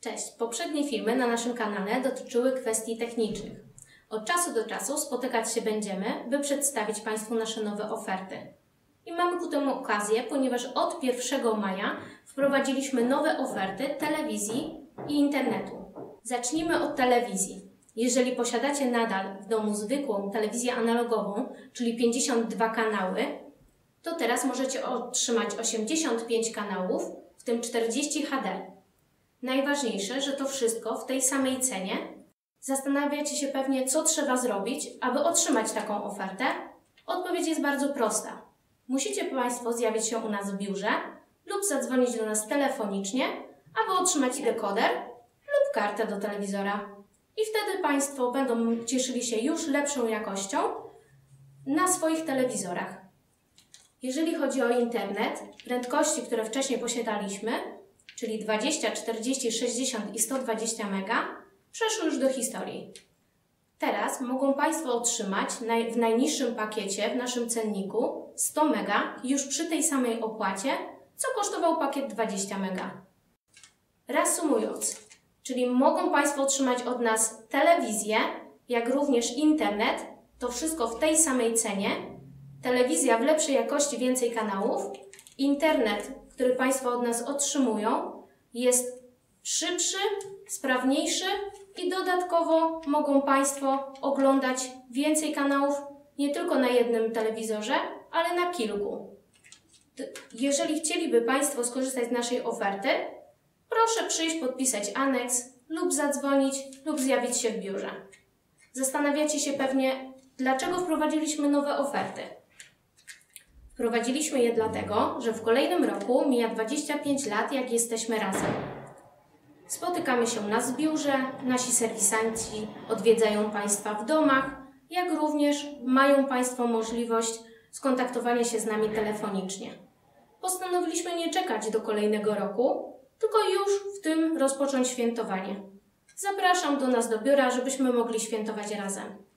Cześć! Poprzednie filmy na naszym kanale dotyczyły kwestii technicznych. Od czasu do czasu spotykać się będziemy, by przedstawić Państwu nasze nowe oferty. I mamy ku temu okazję, ponieważ od 1 maja wprowadziliśmy nowe oferty telewizji i internetu. Zacznijmy od telewizji. Jeżeli posiadacie nadal w domu zwykłą telewizję analogową, czyli 52 kanały, to teraz możecie otrzymać 85 kanałów, w tym 40 HD. Najważniejsze, że to wszystko w tej samej cenie. Zastanawiacie się pewnie, co trzeba zrobić, aby otrzymać taką ofertę? Odpowiedź jest bardzo prosta. Musicie Państwo zjawić się u nas w biurze lub zadzwonić do nas telefonicznie, aby otrzymać dekoder lub kartę do telewizora. I wtedy Państwo będą cieszyli się już lepszą jakością na swoich telewizorach. Jeżeli chodzi o internet, prędkości, które wcześniej posiadaliśmy, czyli 20, 40, 60 i 120 MB, przeszły już do historii. Teraz mogą Państwo otrzymać w najniższym pakiecie w naszym cenniku 100 MB już przy tej samej opłacie, co kosztował pakiet 20 MB. Reasumując, czyli mogą Państwo otrzymać od nas telewizję, jak również internet, to wszystko w tej samej cenie, telewizja w lepszej jakości, więcej kanałów, internet, który Państwo od nas otrzymują, jest szybszy, sprawniejszy i dodatkowo mogą Państwo oglądać więcej kanałów nie tylko na jednym telewizorze, ale na kilku. Jeżeli chcieliby Państwo skorzystać z naszej oferty, proszę przyjść podpisać aneks lub zadzwonić lub zjawić się w biurze. Zastanawiacie się pewnie, dlaczego wprowadziliśmy nowe oferty. Wprowadziliśmy je dlatego, że w kolejnym roku mija 25 lat, jak jesteśmy razem. Spotykamy się w biurze, nasi serwisanci odwiedzają Państwa w domach, jak również mają Państwo możliwość skontaktowania się z nami telefonicznie. Postanowiliśmy nie czekać do kolejnego roku, tylko już w tym rozpocząć świętowanie. Zapraszam do nas do biura, żebyśmy mogli świętować razem.